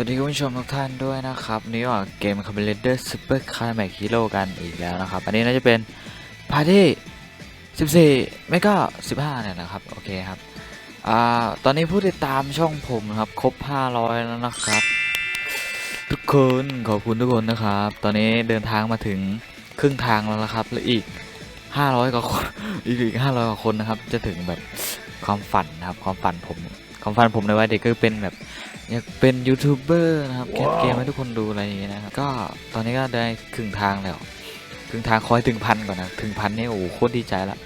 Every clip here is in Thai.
วัสดีคุณผู้ชมทุกท่านด้วยนะครับนี่ว่าเกม c o m b i n a t o r Super c l i m a x Hero กันอีกแล้วนะครับ อันนี้น่าจะเป็นพาร์ที่ 14 ไม่ก็ 15 เนี่ยนะครับ โอเคครับ อ่า ตอนนี้ผู้ติดตามช่องผมนะครับ ครบ 500 แล้วนะครับ ทุกคนขอบคุณทุกคนนะครับ ตอนนี้เดินทางมาถึงครึ่งทางแล้วนะครับและอีก 500กว่าคนอีกอีก 500กว่าคนนะครับ จะถึงแบบความฝันนะครับ ความฝันผม ความฝันผมในวัยเด็กก็เป็นแบบ อยากเป็นยูทูบเบอร์นะครับแคสเกมให้ทุกคนดูอะไรอย่างเงี้ยนะครับก็ตอนนี้ก็ได้ครึ่งทางแล้วครึ่งทางคอยถึงพันก่อนนะถึงพันนี่โอ้โหโคตรดีใจละ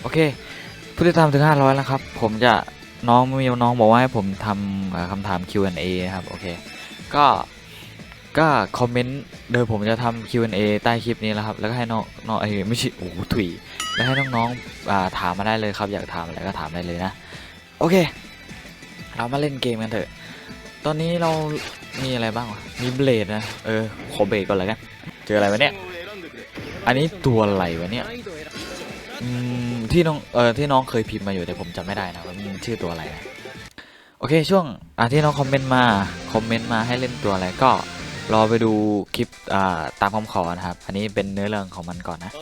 โอเคผู้ติดตามถึง500แล้วครับผมจะน้องมีน้องบอกว่าให้ผมทำเอ่อคำถาม Q&A นะครับโอเคก็ก็คอมเมนต์โดยผมจะทำ Q&A ใต้คลิปนี้แล้วครับแล้วก็ให้น้องน้องเอ้ยไม่ใช่โอ้โหถุยแล้วให้น้องๆอ่าถามมาได้เลยครับอยากถามอะไรก็ถามได้เลยนะ โอเค เรามาเล่นเกมกันเถอะ ตอนนี้เรามีอะไรบ้างวะมีเบลดนะ เออ ขอเบรกก่อนเลยกันเจออะไรวะเนี่ย อันนี้ตัวอะไรวะเนี่ยอืมที่น้อง เออที่น้องเคยพิมพ์มาอยู่แต่ผมจำไม่ได้นะว่ามันชื่อตัวอะไรนะโอเคช่วงอะที่น้องคอมเมนต์มา คอมเมนต์มาให้เล่นตัวอะไรก็รอไปดูคลิปอ่าตามคำขอนะครับ อันนี้เป็นเนื้อเรื่องของมันก่อนนะ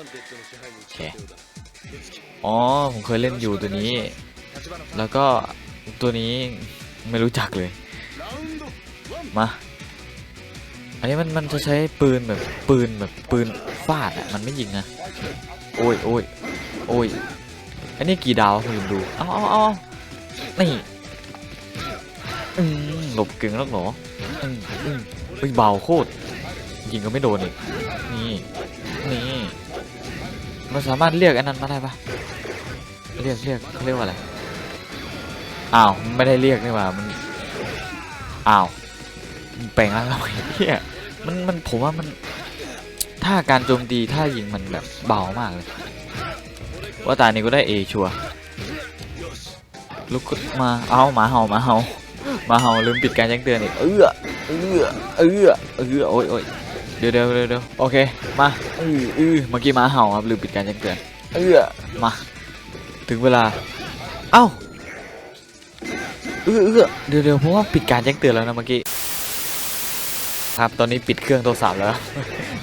โอเค อ๋อ ผมเคยเล่นอยู่ตัวนี้ แล้วก็ตัวนี้ไม่รู้จักเลย มา อันนี้มันมันจะใช้ปืนแบบปืนแบบปืนฟาดอะมันไม่ยิงนะ โอ้ยโอ้ยโอ้ย อันนี้กี่ดาวคุณดู เอาเอาเอานี่อืมหลบเก่งแล้วหรออืมอืมเฮ้ยเบาโคตร ยิงก็ไม่โดนอีก นี่ นี่ มันสามารถเรียกอันนั้นมาได้ปะเรียกเรียกเขาเรียกว่าอะไร อ้าว ไม่ได้เรียกนี่ว่ามัน อ้าว แปลงร่างทำไมเนี่ยมันมันผมว่ามันถ้าการโจมตีถ้ายิงมันแบบเบามากเลย ว่าตานี้ก็ได้เอชัวลุกขึ้นมาเอาหมาเห่าหมาเห่าหมาเห่าลืมปิดการแจ้งเตือนอีกเออเออเออเออโอ้ยโอ้ยเดี๋ยวเดี๋ยวเดี๋ยวเดี๋ยวโอเคมาเออเออเมื่อกี้หมาเห่าครับลืมปิดการแจ้งเตือนเออมาถึงเวลาเอ้าเออเออเดี๋ยวเดี๋ยวเพราะว่าปิดการแจ้งเตือนแล้วนะเมื่อกี้ ครับตอนนี้ปิดเครื่องโทรศัพท์แล้ว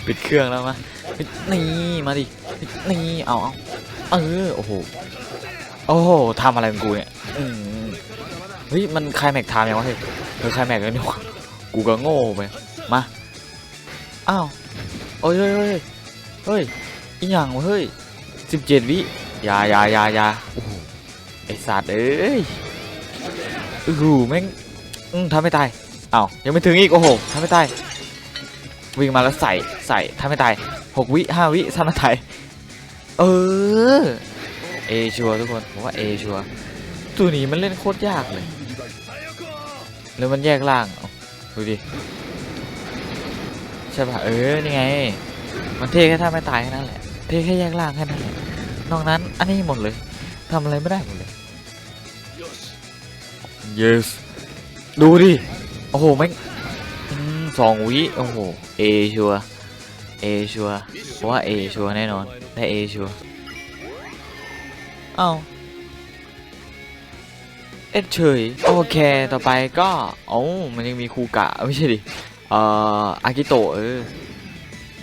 ปิดเครื่องแล้วมานี่มาดินี่เอาเอาเออโอ้โหโอ้โหทำอะไรของกูเนี่ยอืมเฮ้ยมันคลายแม็กทม์ยังวะเฮ้ยเออคลายแม็กแล้วนี่หว่ากูก็โง่ไปมาอ้าวโอ้ยเฮ้ยเฮ้ยเฮ้ยอีหยังวะเฮ้ยสิบเจ็ดวิยายายายาโอ้โหไอสัตว์เอ้ยโอ้โหแม่งทำไม่ตาย อ้าวยังไม่ถึงอีกโอ้โหทำไม่ตายวิ่งมาแล้วใส่ใส่ทำไม่ตายหกวิห้าวิทำไม่ตายเออเอชัวทุกคนผมว่าเอชัวตัวนี้มันเล่นโคตรยากเลย แล้วมันแยกล่างดูดิใช่ป่ะเออนี่ไง มันเท่แค่ถ้าไม่ตายแค่นั้นแหละเท่แค่แยกล่างแค่นั้นแหละนอกนั้นอันนี้หมดเลยทำอะไรไม่ได้หมดเลย yes ดูดิ โอ้โหแม่งสองวิโอ้โหเอชัวเอชัวเพราะว่าเอชัวแน่นอนได้เอชัวเอ้าเอ็ดเฉยโอเคต่อไปก็โอ้มันยังมีคูกะไม่ใช่ดิเอ่ออากิโตะเออ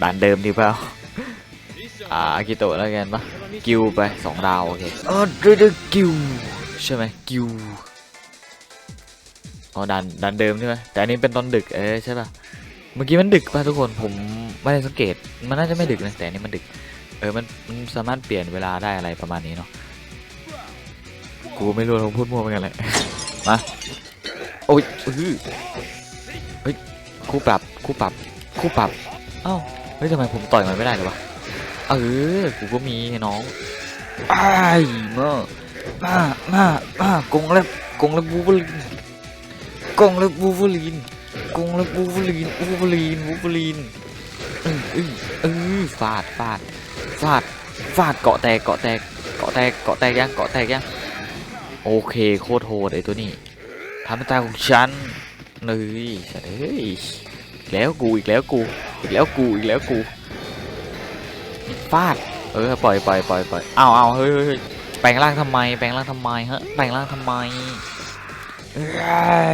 ด่านเดิมดีเปล่าอ่าอากิโตะแล้วกันปะกิวไปสองดาวโอเคเออเดดกิวใช่ไหมกิว อ๋อดันดันเดิมใช่ไหมแต่อันนี้เป็นตอนดึกเออใช่ป่ะเมื่อกี้มันดึกป่ะทุกคนผมไม่ได้สังเกตมันน่าจะไม่ดึกนะแต่อันนี้มันดึก เออมันมันสามารถเปลี่ยนเวลาได้อะไรประมาณนี้เนาะกูไม่รู้ผมพูดมั่วไปกันเลยมาโอ้ยเฮ้ยคู่ปรับคู่ปรับคู่ปรับเอ้าเฮ้ยทำไมผมต่อยมันไม่ได้เลยวะเออกูก็มีน้องไอ้ายมามามามา กงเล็บกงเล็บบูเบอลิ กองเล็บวูฟเวอรีนกองเล็บวูฟเวอรีนวูฟเวอรีนวูฟเวอรีนเออเออเออฟาดฟาดฟาดฟาดเกาะแตกเกาะแตกเกาะแตกเกาะแตกยังเกาะแตกยังโอเคโคตรโหดไอตัวนี้ทำตาของฉันเลยเฮ้ยอีกแล้วกูอีกแล้วกูอีกแล้วกูอีกแล้วกูฟาดเออปล่อยปล่อยปล่อยปล่อยเอาเอาเฮ้ยเฮ้ยแปลงร่างทำไมแปลงร่างทำไมฮะแปลงร่างทำไมเอ้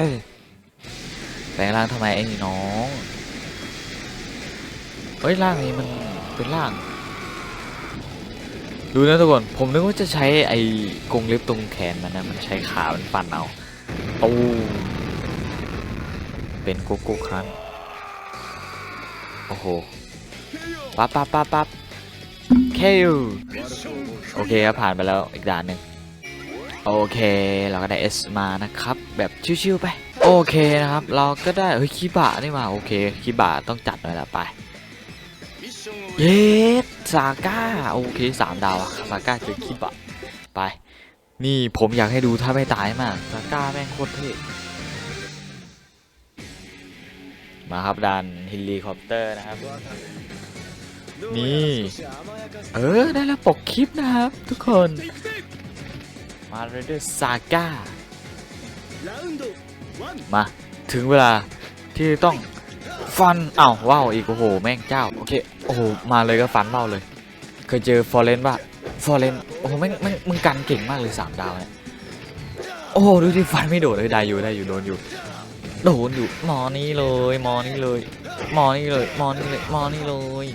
ย แปลงร่างทำไมไอ้นี่น้องเฮ้ยร่างนี้มันเป็นร่าง ดูนะทุกคน ผมนึกว่าจะใช้ไอ้กรงเล็บตรงแขนมันนะมันใช้ขามันฟันเอาตูเป็นโกโก้ครั้งโอ้โหปั๊บปั๊บปั๊บปั๊บเคลโอเคครับผ่านไปแล้วอีกด่านหนึ่งโอเค เราก็ได้ S มานะครับ แบบชิวๆไป โอเคนะครับ เราก็ได้เฮ้ยคิบะนี่มาโอเคคิบะต้องจัดหน่อยละไปเยสซาก้าโอเคสามดาวอะซาก้าเจอคิบะไป นี่ผมอยากให้ดูถ้าไม่ตายมากซาก้าแม่งโคตรเท่มาครับดันเฮลิคอปเตอร์นะครับ นี่เออได้แล้วปกคลิปนะครับ ทุกคนมาเรเดอร์ซาก้า มาถึงเวลาที่ต้องฟันอ้าวว้าวอีกโอ้โหแม่งเจ้าโอเคโอ้โหมาเลยก็ฟันเบ้าเลย เคยเจอฟอร์เรนป่ะฟอร์เรนโอ้โหแม่งแม่งมึงกันเก่งมากเลยสามดาวเนี่ยโอ้โหดูดิฟันไม่โดดเลยได้อยู่ได้อยู่โดนอยู่โดนอยู่มอนี้เลยมอนี้เลยมอนี้เลยมอนี้เลยมอนี้เลย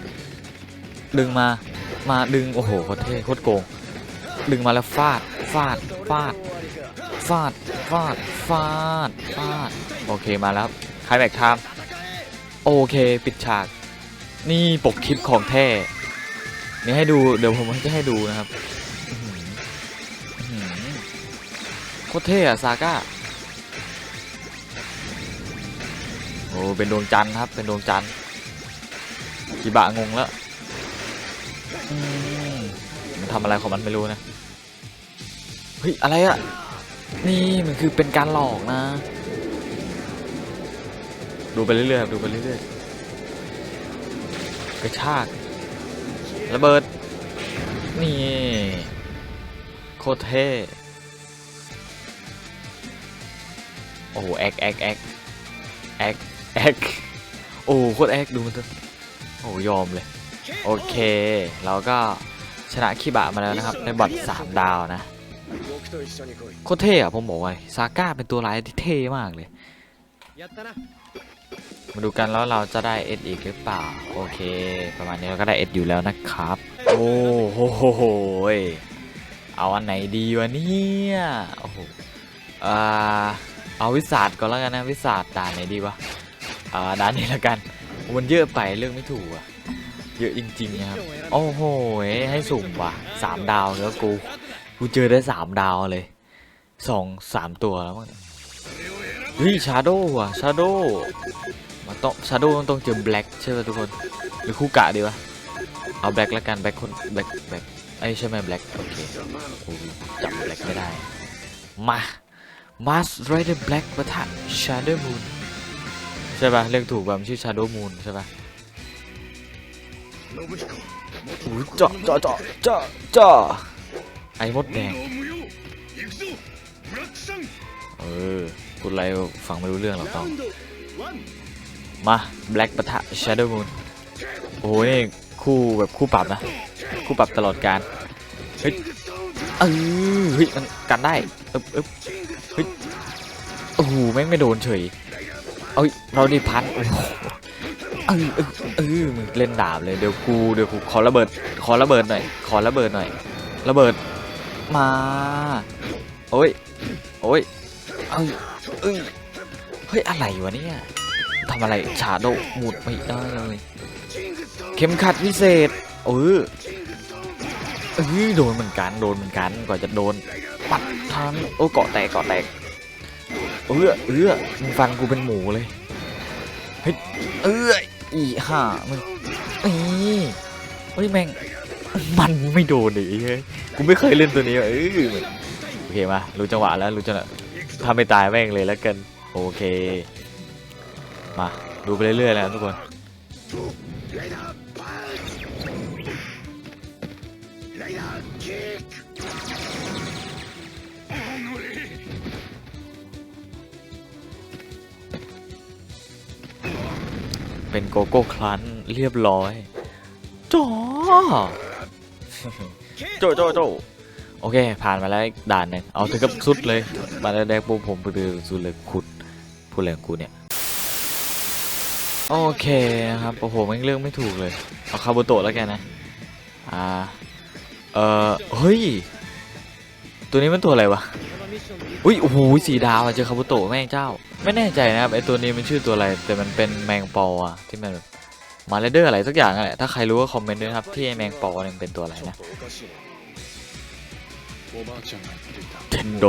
ดึงมามาดึงโอ้โหโคตรเท่โคตรโกงดึงมาแล้วฟาดฟาดฟาดฟาด ฟาด ฟาด ฟาด โอเคมาแล้วคายแม็กไทม์โอเค ปิดฉาก นี่ปกคลิปของแท้ นี่ให้ดู เดี๋ยวผมจะให้ดูนะครับโคตรเท่อะซาก้า โอ้ เป็นดวงจันทร์ครับ เป็นดวงจันทร์กิบะงงแล้ว มันทำอะไรของมันไม่รู้นะ เฮ้ย อะไรอะ นี่มันคือเป็นการหลอกนะ ดูไปเรื่อยๆดูไปเรื่อยๆกระชากระเบิด นี่ โคตรเท่โอ้โหแอกแอกแอกแอกแอกโอ้โคตรแอกดูมันเถอะโอ้ยอมเลย โอเค เราก็ชนะคิบะมาแล้วนะครับในบอทสามดาวนะ โคตรเท่อะผมบอกว่าซาก้าเป็นตัวร้ายที่เท่มากเลย มาดูกันแล้วเราจะได้เอสอีกหรือเปล่า โอเค ประมาณนี้เราก็ได้เอสอยู่แล้วนะครับ โอ้โหโหโหยเอาอันไหนดีวะเนี่ยโอ้โหอ่าเอาวิสาดก่อนแล้วกันนะวิสาดด่านไหนดีวะอ่าด่านนี้แล้วกันมันเยอะไปเรื่องไม่ถูกอะเยอะจริงๆนะครับโอ้โหให้สุ่มว่ะสามดาวแล้วกู กูเจอได้สามดาวเลยสองสามตัวแล้วมั้งเฮ้ยชาโดว่ะชาโดมันต้องชาโดต้องต้องเจอแบล็กใช่ไหมทุกคนหรือคู่กะดีวะเอาแบล็กล้วกันแบล็กคนแบล็กแบล็กไอ้ใช่ไหมแบล็กโอเคโอ้ยจำแบล็กไม่ได้มามาสไรเดอร์แบล็กปะทะชาโดมูนใช่ป่ะเรียกถูกป่ะมันชื่อชาโดมูนใช่ป่ะอุ้ยเจาะเจาะเจาะเจาะเจาะ ไอ้มดแดง เออพูดอะไรฟังไม่รู้เรื่องหรอกต้อง มา Black ปะทะ Shadow Moon โอ้โหนี่คู่แบบคู่ปรับนะ คู่ปรับตลอดการเฮ้ยเออเฮ้ยมันกันได้อึ๊บอึ๊บเฮ้ยโอ้โหแม่งไม่โดนเฉยเอ้ยเราได้พันโอ้โหเออเออเออมึงเล่นดาบเลยเดี๋ยวกูเดี๋ยวกูขอระเบิดขอระเบิดหน่อยขอระเบิดหน่อยระเบิด มา โอ้ย โอ้ยเอ้ยเอ้ย เฮ้ย อะไรวะเนี่ยทำอะไรชาโดหมุดไม่ได้เลย เข็มขัดพิเศษ เออเออโดนเหมือนกัน โดนเหมือนกัน กว่าจะโดน ปัดทันโอ้เกาะแตก เกาะแตก เออเออมึงฟันกูเป็นหมูเลย เฮ้ย เอออีห่ามึงนี่เฮ้ยแม่ง มันไม่โดนเฮ้ย กูไม่เคยเล่นตัวนี้เออโอเคมารู้จังหวะแล้วรู้จังหวะถ้าไม่ตายแม่งเลยแล้วกันโอเค มาดูไปเรื่อยๆแล้วทุกคนเป็นโกโก้คลันเรียบร้อยจ้า โจโจโจโอเค ผ่านมาแล้วด่านหนึ่งเอาถึงกับสุดเลยมาแล้วแดกปุ๊บผมไปดูสุดเลยขุดพูดอะไรของกูเนี่ยโอเคครับโอ้โหแม่งเรื่องไม่ถูกเลย เอาคาบุโตะแล้วกันนะอ่าเออเฮ้ยตัวนี้มันตัวอะไรวะอุ้ยโอ้โหสีดาวอะเจอคาบุโตะแม่งเจ้า ไม่แน่ใจนะครับไอตัวนี้มันชื่อตัวอะไร แต่มันเป็นแมงปออะที่มันแบบ มาเลเดอร์อะไรสักอย่างนั่นแหละ ถ้าใครรู้ก็คอมเมนต์ด้วยครับ ที่แมงปอเป็นตัวอะไรนะเทนโด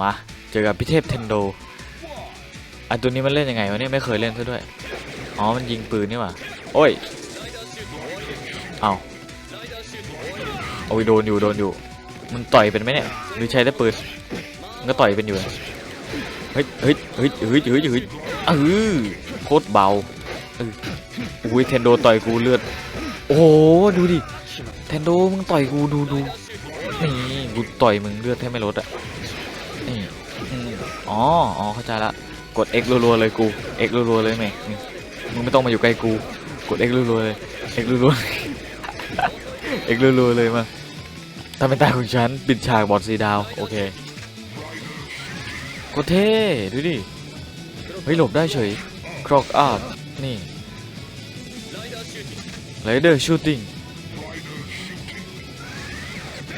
มาเจอกับพิเทพเทนโดอันตัวนี้มันเล่นยังไงวะเนี่ยไม่เคยเล่นซะด้วย อ๋อ มันยิงปืนนี่หว่าโอ้ย เอาเอาโดนอยู่โดนอยู่ มันต่อยเป็นไหมเนี่ยหรือใช้ได้ปืน มันก็ต่อยเป็นอยู่ เฮ้ยเฮ้ยเฮ้ยเฮ้ยเฮ้ยเฮ้ยเออโคตรเบา อุ้ยเทนโดต่อยกูเลือด โอ้โหดูดิเทนโดมึงต่อยกูดูดูนี่กูต่อยมึงเลือดแทบไม่ลดอะนี่อ๋ออ๋อเข้าใจละกด X รัวๆเลยกู X รัวๆเลยแม่มึงไม่ต้องมาอยู่ใกล้กู กด X รัวๆเลย X รัวๆ X รัวๆเลยมาถ้าเป็นตาของฉันปิดฉากบอดสีดาว โอเคโคเท่ดูดิ เฮ้ยหลบได้เฉยครอกอัพ นี่ไรเดอร์ชูติง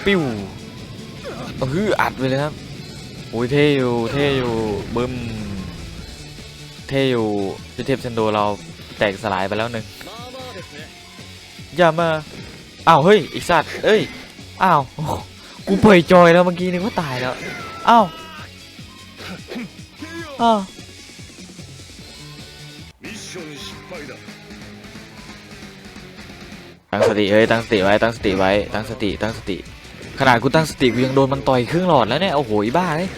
ปิ้วเอออัดไปเลยครับโอ้ยเท่อยู่เท่อยู่บึ้มเท่อยู่พิเทพเซนโดเราแตกสลายไปแล้วหนึ่งอย่ามาอ้าวเฮ้ยอีกสัตว์เอ้ยอ้าวกูเผยจอยแล้วเมื่อกี้นึกว่าตายแล้วอ้าวอ้าว ตั้งสติเอ้ยตั้งสติไว้ตั้งสติไว้ตั้งสติตั้งสติ ขนาดกูตั้งสติกูยังโดนมันต่อยครึ่งหลอดแล้วเนี่ยโอ้โหอีบ้าเลย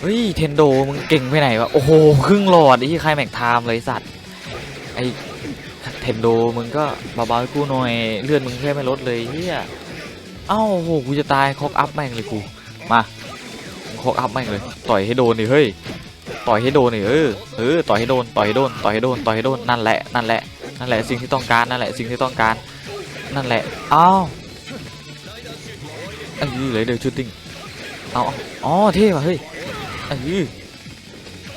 เฮ้ยเทนโดมึงเก่งไปไหนวะโอ้โหครึ่งหลอดไอ้ที่ใครแม็กไทม์เลยสัตว์ไอ้เทนโดมึงก็เบาๆให้กูหน่อยเลือดมึงแค่ไม่ลดเลยเฮียเอ้าโอ้โหกูจะตายคอกอัพแม่งเลยกูมาคอกอัพแม่งเลย ต่อยให้โดนดิเฮ้ยต่อยให้โดนดิเออเออต่อยให้โดนต่อยให้โดนต่อยให้โดนต่อยให้โดนนั่นแหละนั่นแหละ นั่นแหละสิ่งที่ต้องการนั่นแหละสิ่งที่ต้องการนั่นแหละอ้าวเออเลยเดี๋ยวชูตติ้งเอาเอาอ๋อเท่ว่ะเฮ้ยเออ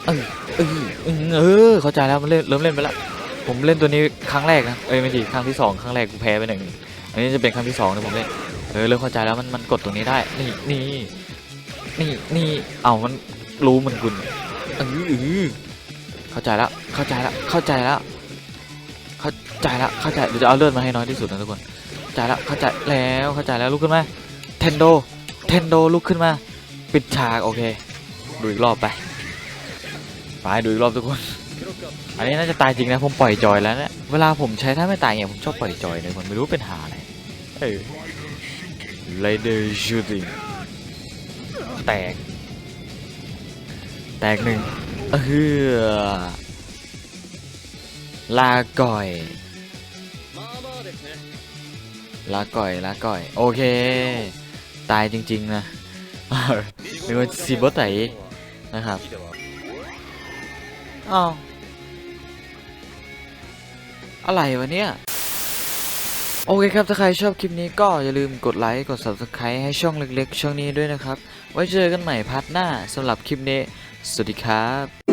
เออเออเออเออเข้าใจแล้วมันเล่นเริ่มเล่นไปแล้วผมเล่นตัวนี้ครั้งแรกนะเอ้ยไม่ดีครั้งที่สองครั้งแรกกูแพ้ไปหนึ่งอันนี้จะเป็นครั้งที่สองที่ผมเล่นเออเริ่มเข้าใจแล้วมันมันกดตรงนี้ได้นี่นี่นี่นี่เอามันรู้มันคุณเออเออเข้าใจแล้วเข้าใจแล้วเข้าใจแล้ว เข้าใจแล้วเข้าใจเดี๋ยวจะเอาเลือดมาให้น้อยที่สุดนะทุกคนเข้าใจแล้วเข้าใจแล้วเข้าใจแล้วลุกขึ้นมาเทนโดเทนโดลุกขึ้นมา ปิดฉากโอเค ดูอีกรอบไปไปดูอีกรอบทุกคน อันนี้น่าจะตายจริงนะผมปล่อยจอยแล้วเนี่ยเวลาผมใช้ถ้าไม่ตายเนี่ยผมชอบปล่อยจอยเลยมันไม่รู้เป็นหาอะไรเออ Laser Shooting แตก แตกหนึ่งเออ ลาก่อย ลาก่อย ลาก่อย โอเค ตายจริง ๆ นะนึกว่าซีบอสไตนะครับอ้าวอะไรวะเนี่ย โอเคครับ ถ้าใครชอบคลิปนี้ก็อย่าลืมกดไลค์ กด subscribe ให้ช่องเล็กๆ ช่องนี้ด้วยนะครับ ไว้เจอกันใหม่พาร์ทหน้าสำหรับคลิปนี้ สวัสดีครับ